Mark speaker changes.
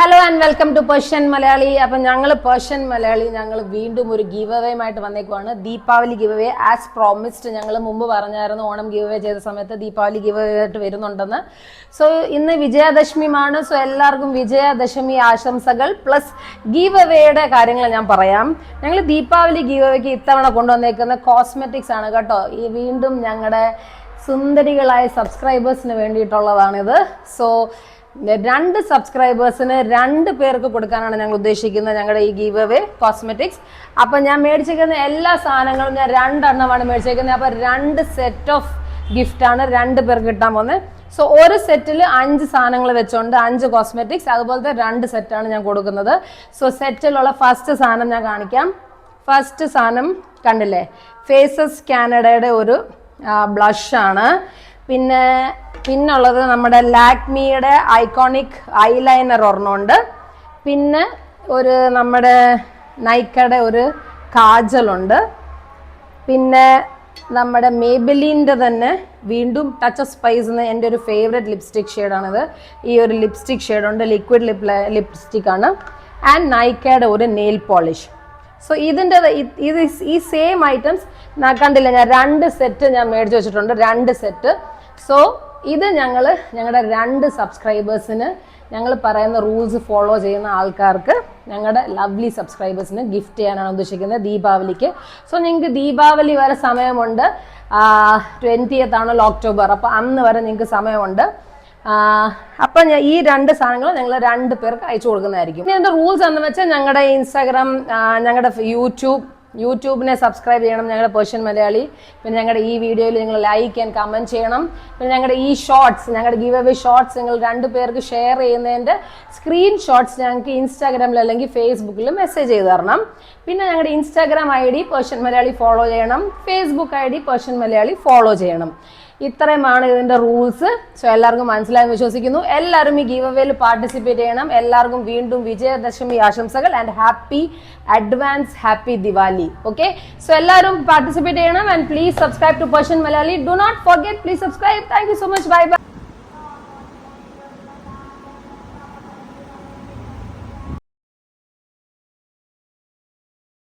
Speaker 1: Hello and welcome to Persian Malayali അപ്പൊ ഞങ്ങൾ Persian Malayali ഞങ്ങൾ വീണ്ടും ഒരു ഗീവ് അവേയുമായിട്ട് വന്നേക്കുവാണ്. Deepavali give away as promised ഞങ്ങൾ മുമ്പ് പറഞ്ഞായിരുന്നു ഓണം ഗീവ് അവേ ചെയ്ത സമയത്ത് ദീപാവലി ഗീവ് അവേ ആയിട്ട് വരുന്നുണ്ടെന്ന്. സോ ഇന്ന് വിജയദശമിയുമാണ്. സോ എല്ലാവർക്കും വിജയദശമി ആശംസകൾ പ്ലസ് ഗീവ് അവേയുടെ കാര്യങ്ങൾ ഞാൻ പറയാം. ഞങ്ങൾ ദീപാവലി ഗീവ് അവേക്ക് ഇത്തവണ കൊണ്ടുവന്നേക്കുന്ന കോസ്മെറ്റിക്സ് ആണ് കേട്ടോ. ഈ വീണ്ടും ഞങ്ങളുടെ സുന്ദരികളായ സബ്സ്ക്രൈബേഴ്സിന് വേണ്ടിയിട്ടുള്ളതാണിത്. സോ രണ്ട് സബ്സ്ക്രൈബേഴ്സിന് രണ്ട് പേർക്ക് കൊടുക്കാനാണ് ഞങ്ങൾ ഉദ്ദേശിക്കുന്നത് ഞങ്ങളുടെ ഈ ഗീവ് അവേ കോസ്മെറ്റിക്സ് അപ്പം ഞാൻ മേടിച്ചേക്കുന്ന എല്ലാ സാധനങ്ങളും ഞാൻ രണ്ടെണ്ണമാണ് മേടിച്ചിരിക്കുന്നത് അപ്പം രണ്ട് സെറ്റ് ഓഫ് ഗിഫ്റ്റ് ആണ് രണ്ട് പേർക്ക് കിട്ടാൻ പോകുന്നത്. സോ ഒരു സെറ്റിൽ അഞ്ച് സാധനങ്ങൾ വെച്ചുകൊണ്ട് അഞ്ച് കോസ്മെറ്റിക്സ് അതുപോലത്തെ രണ്ട് സെറ്റാണ് ഞാൻ കൊടുക്കുന്നത്. സോ സെറ്റിലുള്ള ഫസ്റ്റ് സാധനം ഞാൻ കാണിക്കാം. ഫസ്റ്റ് സാധനം കണ്ടില്ലേ? ഫേസസ് കാനഡയുടെ ഒരു ബ്ലഷാണ് പിന്നെ പിന്നുള്ളത് നമ്മുടെ ലാക്മിയുടെ ഐക്കോണിക് ഐലൈനർ ഒരെണ്ണമുണ്ട്. പിന്നെ ഒരു നമ്മുടെ നൈക്കയുടെ ഒരു കാജലുണ്ട്. പിന്നെ നമ്മുടെ മേബലിന്റെ തന്നെ വീണ്ടും ടച്ച് ഓഫ് സ്പൈസ് എന്ന് എന്റെ ഒരു ഫേവറേറ്റ് ലിപ്സ്റ്റിക് ഷെയ്ഡാണിത് ഈ ഒരു ലിപ്സ്റ്റിക് ഷെയ്ഡുണ്ട് ലിക്വിഡ് ലിപ് ലിപ്സ്റ്റിക് ആണ്. ആൻഡ് നൈക്കയുടെ ഒരു നെയിൽ പോളിഷ് സോ ഇതിന്റെ ഇത് ഈ സെയിം ഐറ്റംസ് കണ്ടില്ല? ഞാൻ രണ്ട് സെറ്റ് ഞാൻ മേടിച്ച് വെച്ചിട്ടുണ്ട്. രണ്ട് സെറ്റ് സോ ഇത് ഞങ്ങൾ ഞങ്ങളുടെ രണ്ട് സബ്സ്ക്രൈബേഴ്സിന് ഞങ്ങൾ പറയുന്ന റൂൾസ് ഫോളോ ചെയ്യുന്ന ആൾക്കാർക്ക് ഞങ്ങളുടെ ലവ്ലി സബ്സ്ക്രൈബേഴ്സിന് ഗിഫ്റ്റ് ചെയ്യാനാണ് ഉദ്ദേശിക്കുന്നത് ദീപാവലിക്ക്. സോ നിങ്ങൾക്ക് ദീപാവലി വരെ സമയമുണ്ട്. ട്വന്റിയത്ത് ആണല്ലോ ഒക്ടോബർ അപ്പോൾ അന്ന് വരെ നിങ്ങൾക്ക് സമയമുണ്ട്. അപ്പം ഈ രണ്ട് സാധനങ്ങൾ ഞങ്ങൾ രണ്ട് പേർക്ക് അയച്ചു കൊടുക്കുന്നതായിരിക്കും. എന്താ റൂൾസ് എന്ന് വെച്ചാൽ ഞങ്ങളുടെ ഇൻസ്റ്റാഗ്രാം ഞങ്ങളുടെ യൂട്യൂബ് യൂട്യൂബിനെ സബ്സ്ക്രൈബ് ചെയ്യണം ഞങ്ങളുടെ പേർഷ്യൻ മലയാളി. പിന്നെ ഞങ്ങളുടെ ഈ വീഡിയോയിൽ നിങ്ങൾ ലൈക്ക് ആൻഡ് കമന്റ് ചെയ്യണം. പിന്നെ ഞങ്ങളുടെ ഈ ഷോർട്സ് ഞങ്ങളുടെ ഗീവ് അവേ ഷോർട്സ് നിങ്ങൾ രണ്ട് പേർക്ക് ഷെയർ ചെയ്യുന്നതിന്റെ സ്ക്രീൻഷോട്ട്സ് ഞങ്ങൾക്ക് ഇൻസ്റ്റാഗ്രാമിൽ അല്ലെങ്കിൽ ഫേസ്ബുക്കിൽ മെസ്സേജ് ചെയ്ത് തരണം. പിന്നെ ഞങ്ങളുടെ Instagram I D Persian Malayali follow ചെയ്യണം. Facebook I D Persian Malayali follow ചെയ്യണം. ഇത്രയുമാണ് ഇതിന്റെ റൂൾസ് സോ എല്ലാവർക്കും മനസ്സിലായെന്ന് വിശ്വസിക്കുന്നു. എല്ലാവരും ഈ ഗീവ് അവേയിൽ പാർട്ടിസിപ്പേറ്റ് ചെയ്യണം. എല്ലാവർക്കും വീണ്ടും വിജയദശമി ആശംസകൾ and happy advance happy Diwali okay so എല്ലാവരും പാർട്ടിസിപ്പേറ്റ് ചെയ്യണം and please subscribe to Persian Malayali do not forget please subscribe thank you so much bye bye